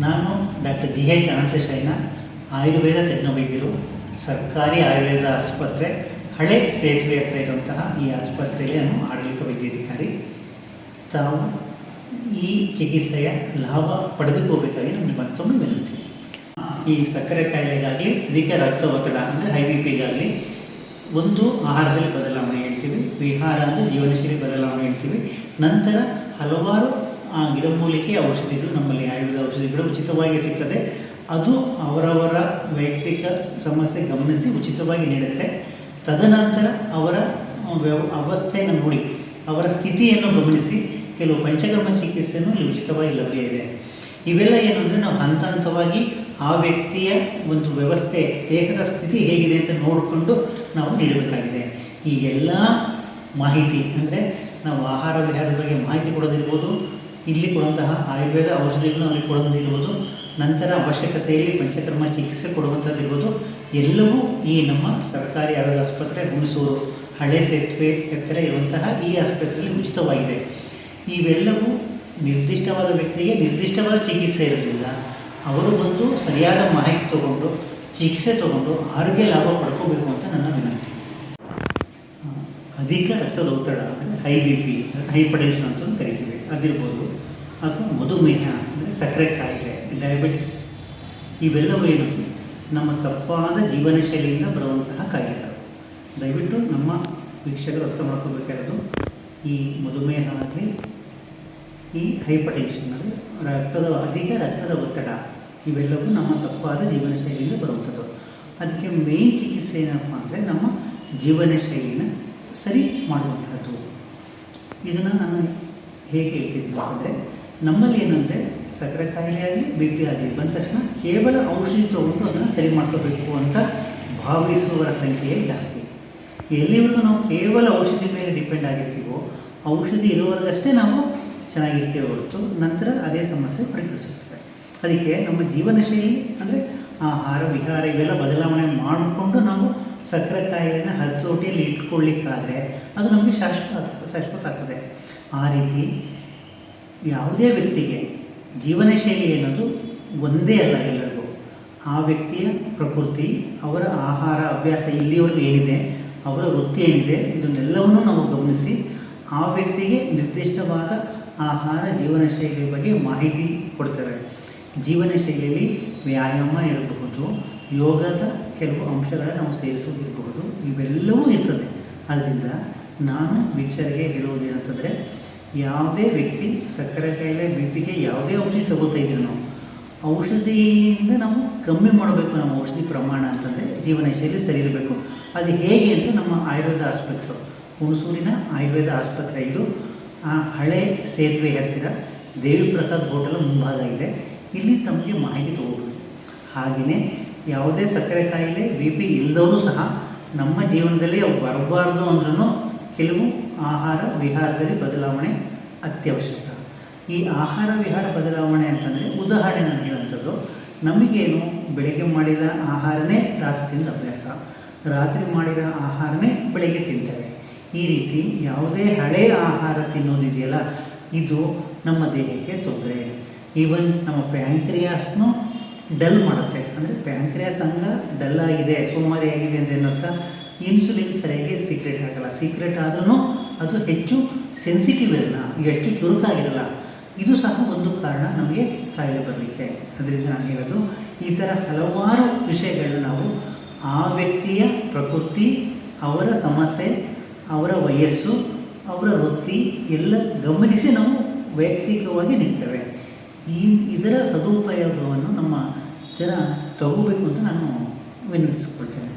ನಾನು doctor G H Ananthashayana Ayurveda ತಜ್ಞ ವೈದ್ಯರು ಸರ್ಕಾರಿ ಆಯುರ್ವೇದ ಆಸ್ಪತ್ರೆ, ಹಳೆ ಸೇತುವೆ ಹತ್ರ ಇರುವಂತಹ ಈ ಆಸ್ಪತ್ರೆಯಲ್ಲಿ ನಾನು ಆಡಳಿತ ವೈದ್ಯಾಧಿಕಾರಿ. ತಾವು ಈ ಚಿಕಿತ್ಸೆಯ ಲಾಭ ಪಡೆದುಕೋಬೇಕಾಗಿ ನಮಗೆ ಮತ್ತೊಮ್ಮೆ ವಿನಂತಿ. ಈ ಸಕ್ಕರೆ ಕಾಯಿಲೆಗಾಗಲಿ, ಅಧಿಕ ರಕ್ತ ಒತ್ತಡ, ಅಂದರೆ ಹೈ ಬಿ ಪಿಗಾಗಲಿ ಒಂದು ಆಹಾರದಲ್ಲಿ ಬದಲಾವಣೆ ಹೇಳ್ತೀವಿ. ವಿಹಾರ ಅಂದರೆ ಜೀವನಶೈಲಿ ಬದಲಾವಣೆ ಹೇಳ್ತೀವಿ. ನಂತರ ಹಲವಾರು ಆ, ಗಿಡಮೂಲಿಕೆ ಔಷಧಿಗಳು ನಮ್ಮಲ್ಲಿ ಆಯುರ್ವೇದ ಔಷಧಿಗಳು ಉಚಿತವಾಗಿ ಸಿಗ್ತದೆ. ಅದು ಅವರವರ ವೈಯಕ್ತಿಕ ಸಮಸ್ಯೆ ಗಮನಿಸಿ ಉಚಿತವಾಗಿ ನೀಡುತ್ತೆ. ತದನಂತರ ಅವರ ವ್ಯವ ಅವಸ್ಥೆಯನ್ನು ನೋಡಿ ಅವರ ಸ್ಥಿತಿಯನ್ನು ಗಮನಿಸಿ. ಕೆಲವು ಪಂಚಕರ್ಮ ಚಿಕಿತ್ಸೆಯನ್ನು ಇಲ್ಲಿ ಉಚಿತವಾಗಿ ಲಭ್ಯ ಇದೆ. ಇವೆಲ್ಲ ಏನು ಅಂದರೆ ನಾವು ಹಂತ ಹಂತವಾಗಿ ಆ ವ್ಯಕ್ತಿಯ ಒಂದು ವ್ಯವಸ್ಥೆ ದೇಹದ ಸ್ಥಿತಿ ಹೇಗಿದೆ ಅಂತ ನೋಡಿಕೊಂಡು ನಾವು ನೀಡಬೇಕಾಗಿದೆ. ಈ ಎಲ್ಲ ಮಾಹಿತಿ ಅಂದರೆ ನಾವು ಆಹಾರ ವಿಹಾರದ ಬಗ್ಗೆ ಮಾಹಿತಿ ಕೊಡೋದಿರ್ಬೋದು ಇಲ್ಲಿ ಕೊಡುವಂತಹ ಆಯುರ್ವೇದ ಔಷಧಿಗಳನ್ನು ಅವರಿಗೆ ಕೊಡುವಂಥ ಇರ್ಬೋದು ನಂತರ ಅವಶ್ಯಕತೆಯಲ್ಲಿ ಪಂಚಕರ್ಮ ಚಿಕಿತ್ಸೆ ಕೊಡುವಂಥದ್ದಿರ್ಬೋದು ಎಲ್ಲವೂ ಈ ನಮ್ಮ ಸರ್ಕಾರಿ ಆರೋಗ್ಯ ಆಸ್ಪತ್ರೆ ಹುಣಸೂರು, ಹಳೆ ಸೇತುವೆ ಎತ್ತರ ಇರುವಂತಹ ಈ ಆಸ್ಪತ್ರೆಯಲ್ಲಿ ಉಚಿತವಾಗಿದೆ. ಇವೆಲ್ಲವೂ ನಿರ್ದಿಷ್ಟವಾದ ವ್ಯಕ್ತಿಗೆ ನಿರ್ದಿಷ್ಟವಾದ ಚಿಕಿತ್ಸೆ ಇರೋದ್ರಿಂದ ಅವರು ಬಂದು ಸರಿಯಾದ ಮಾಹಿತಿ ತಗೊಂಡು, ಚಿಕಿತ್ಸೆ ತಗೊಂಡು ಆರೋಗ್ಯ ಲಾಭ ಪಡ್ಕೋಬೇಕು ಅಂತ ನನ್ನ ವಿನಂತಿ. ಅಧಿಕ ರಕ್ತದ ಒತ್ತಡ ಅಂದರೆ ಹೈ ಬಿ ಪಿ ಹೈಪರ್ಟೆನ್ಷನ್ ಅಂತ ಕರಿತೀವಿ. ಅದಿರ್ಬೋದು. ಅಥವಾ ಮಧುಮೇಹ ಅಂದರೆ ಸಕ್ಕರೆ ಕಾಯಿಲೆ ಡಯಾಬಿಟಿಸ್ ಇವೆಲ್ಲವೂ ಏನು ನಮ್ಮ ತಪ್ಪಾದ ಜೀವನ ಶೈಲಿಯಿಂದ ಬರುವಂತಹ ಕಾಯಿಲೆಗಳು. ದಯವಿಟ್ಟು ನಮ್ಮ ವೀಕ್ಷಕರು ಅರ್ಥ ಮಾಡ್ಕೋಬೇಕಾಗಿರೋದು ಈ ಮಧುಮೇಹ ಆಗಲಿ, ಈ ಹೈಪರ್ಟೆನ್ಷನ್ ಆಗಲಿ, ರಕ್ತದ ಅಧಿಕ ರಕ್ತದ ಒತ್ತಡ, ಇವೆಲ್ಲವೂ ನಮ್ಮ ತಪ್ಪಾದ ಜೀವನ ಶೈಲಿಯಿಂದ ಬರುವಂಥದ್ದು. ಅದಕ್ಕೆ ಮೇನ್ ಚಿಕಿತ್ಸೆ ಏನಪ್ಪ ಅಂದರೆ ನಮ್ಮ ಜೀವನ ಶೈಲಿನ ಸರಿ ಮಾಡುವಂಥದ್ದು. ಇದನ್ನು ನಾನು ಹೇಗೆ ಹೇಳ್ತಿದ್ದೀನಿ ಅಂತಂದರೆ ನಮ್ಮಲ್ಲಿ ಏನಂದರೆ ಸಕ್ಕರೆ ಕಾಯಿಲೆ ಆಗಲಿ ಬಿ ಪಿ ಆಗಲಿ ಬಂದ ತಕ್ಷಣ ಕೇವಲ ಔಷಧಿ ತೊಗೊಂಡು ಅದನ್ನು ಸರಿ ಮಾಡ್ಕೋಬೇಕು ಅಂತ ಭಾವಿಸುವವರ ಸಂಖ್ಯೆ ಜಾಸ್ತಿ. ಎಲ್ಲಿವರೆಗೂ ನಾವು ಕೇವಲ ಔಷಧಿ ಮೇಲೆ ಡಿಪೆಂಡ್ ಆಗಿರ್ತೀವೋ, ಔಷಧಿ ಇರುವವರೆಗಷ್ಟೇ ನಾವು ಚೆನ್ನಾಗಿರ್ತೇವೆ ಹೊರತು ನಂತರ ಅದೇ ಸಮಸ್ಯೆ ಪರಿಕರಿಸುತ್ತದೆ ಅದಕ್ಕೆ ನಮ್ಮ ಜೀವನ ಶೈಲಿ ಅಂದರೆ ಆಹಾರ, ವಿಹಾರ ಇವೆಲ್ಲ ಬದಲಾವಣೆ ಮಾಡಿಕೊಂಡು ನಾವು ಸಕ್ಕರೆ ಕಾಯಿಲೆನ ಹತೋಟಿಯಲ್ಲಿ ಇಟ್ಕೊಳ್ಳಿಕ್ಕಾದರೆ ಅದು ನಮಗೆ ಶಾಶ್ವತ ಶಾಶ್ವತ ಆಗ್ತದೆ. ಆ ರೀತಿ ಯಾವುದೇ ವ್ಯಕ್ತಿಗೆ ಜೀವನ ಶೈಲಿ ಅನ್ನೋದು ಒಂದೇ ಅಲ್ಲ ಎಲ್ಲರಿಗೂ. ಆ ವ್ಯಕ್ತಿಯ ಪ್ರಕೃತಿ, ಅವರ ಆಹಾರ, ಅಭ್ಯಾಸ ಇಲ್ಲಿವರೆಗೂ ಏನಿದೆ, ಅವರ ವೃತ್ತಿ ಏನಿದೆ, ಇದನ್ನೆಲ್ಲವನ್ನು ನಾವು ಗಮನಿಸಿ ಆ ವ್ಯಕ್ತಿಗೆ ನಿರ್ದಿಷ್ಟವಾದ ಆಹಾರ, ಜೀವನ ಶೈಲಿ ಬಗ್ಗೆ ಮಾಹಿತಿ ಕೊಡ್ತೇವೆ. ಜೀವನ ಶೈಲಿಯಲ್ಲಿ ವ್ಯಾಯಾಮ ಇರಬಹುದು, ಯೋಗದ ಕೆಲವು ಅಂಶಗಳನ್ನು ನಾವು ಸೇರಿಸೋದಿರಬಹುದು ಇವೆಲ್ಲವೂ ಇರ್ತದೆ. ಅದರಿಂದ ನಾನು ವೀಕ್ಷಕರಿಗೆ ಹೇಳುವುದೇನಂತಂದರೆ ಯಾವುದೇ ವ್ಯಕ್ತಿ ಸಕ್ಕರೆ ಕಾಯಿಲೆ ಬಿ ಪಿಗೆ ಯಾವುದೇ ಔಷಧಿ ತಗೋತಾ ಇದ್ರು ನಾವು ಔಷಧಿಯಿಂದ ನಾವು ಕಮ್ಮಿ ಮಾಡಬೇಕು ನಮ್ಮ ಔಷಧಿ ಪ್ರಮಾಣ ಅಂತಂದರೆ ಜೀವನ ಶೈಲಿ ಸರಿ ಇರಬೇಕು. ಅದು ಹೇಗೆ ಅಂತ ನಮ್ಮ ಆಯುರ್ವೇದ ಆಸ್ಪತ್ರೆ, ಹುಣಸೂರಿನ ಆಯುರ್ವೇದ ಆಸ್ಪತ್ರೆ ಇದು. ಆ ಹಳೆ ಸೇತುವೆ ಹತ್ತಿರ ದೇವಿ ಪ್ರಸಾದ್ ಹೋಟೆಲ್ ಮುಂಭಾಗ ಇದೆ ಇಲ್ಲಿ ತಮಗೆ ಮಾಹಿತಿ ತಗೋಬೋದು. ಹಾಗೆಯೇ ಯಾವುದೇ ಸಕ್ಕರೆ ಕಾಯಿಲೆ ಬಿ ಪಿ ಇಲ್ಲದವರು ಸಹ ನಮ್ಮ ಜೀವನದಲ್ಲಿ ಅವು ಬರಬಾರ್ದು ಅಂದ್ರೂ ಕೆಲವು ಆಹಾರ ವಿಹಾರದಲ್ಲಿ ಬದಲಾವಣೆ ಅತ್ಯವಶ್ಯಕ. ಈ ಆಹಾರ ವಿಹಾರ ಬದಲಾವಣೆ ಅಂತಂದರೆ ಉದಾಹರಣೆ ನಾನು ಹೇಳುವಂಥದ್ದು. ನಮಗೇನು ಬೆಳಗ್ಗೆ ಮಾಡಿದ ಆಹಾರನೇ ರಾತ್ರಿ ತಿಂದ ಅಭ್ಯಾಸ. ರಾತ್ರಿ ಮಾಡಿದ ಆಹಾರನೇ ಬೆಳಗ್ಗೆ ತಿಂತೇವೆ. ಈ ರೀತಿ ಯಾವುದೇ ಹಳೆಯ ಆಹಾರ ತಿನ್ನೋದಿದೆಯಲ್ಲ, ಇದು ನಮ್ಮ ದೇಹಕ್ಕೆ ತೊಂದರೆ. ಈವನ್ ನಮ್ಮ ಪ್ಯಾಂಕ್ರಿಯಾಸ್ನು ಡಲ್ ಮಾಡುತ್ತೆ. ಅಂದರೆ ಪ್ಯಾಂಕ್ರಿಯಾಸ್ ಅಂಗ ಡಲ್ ಆಗಿದೆ ಸೋಮಾರಿ ಆಗಿದೆ ಅಂದರೆ ಏನರ್ಥ? ಇನ್ಸುಲಿನ್ ಸರಿಯಾಗಿ ಸೀಕ್ರೆಟ್ ಆಗಲ್ಲ ಸೀಕ್ರೆಟ್ ಆದ್ರೂ ಅದು ಹೆಚ್ಚು ಸೆನ್ಸಿಟಿವ್ ಇರಲ್ಲ, ಹೆಚ್ಚು ಚುರುಕಾಗಿರಲ್ಲ. ಇದು ಸಹ ಒಂದು ಕಾರಣ ನಮಗೆ ಕಾಯಿಲೆ ಬರಲಿಕ್ಕೆ. ಅದರಿಂದ ನಾನು ಹೇಳೋದು, ಈ ಥರ ಹಲವಾರು ವಿಷಯಗಳನ್ನ ನಾವು ಆ ವ್ಯಕ್ತಿಯ ಪ್ರಕೃತಿ, ಅವರ ಸಮಸ್ಯೆ, ಅವರ ವಯಸ್ಸು, ಅವರ ವೃತ್ತಿ ಎಲ್ಲ ಗಮನಿಸಿ ನಾವು ವೈಯಕ್ತಿಕವಾಗಿ ನೀಡ್ತೇವೆ. ಈ ಇದರ ಸದುಪಯೋಗವನ್ನು ನಮ್ಮ ಜನ ತಗೋಬೇಕು ಅಂತ ನಾನು ವಿನಂತಿಸ್ಕೊಳ್ತೇನೆ.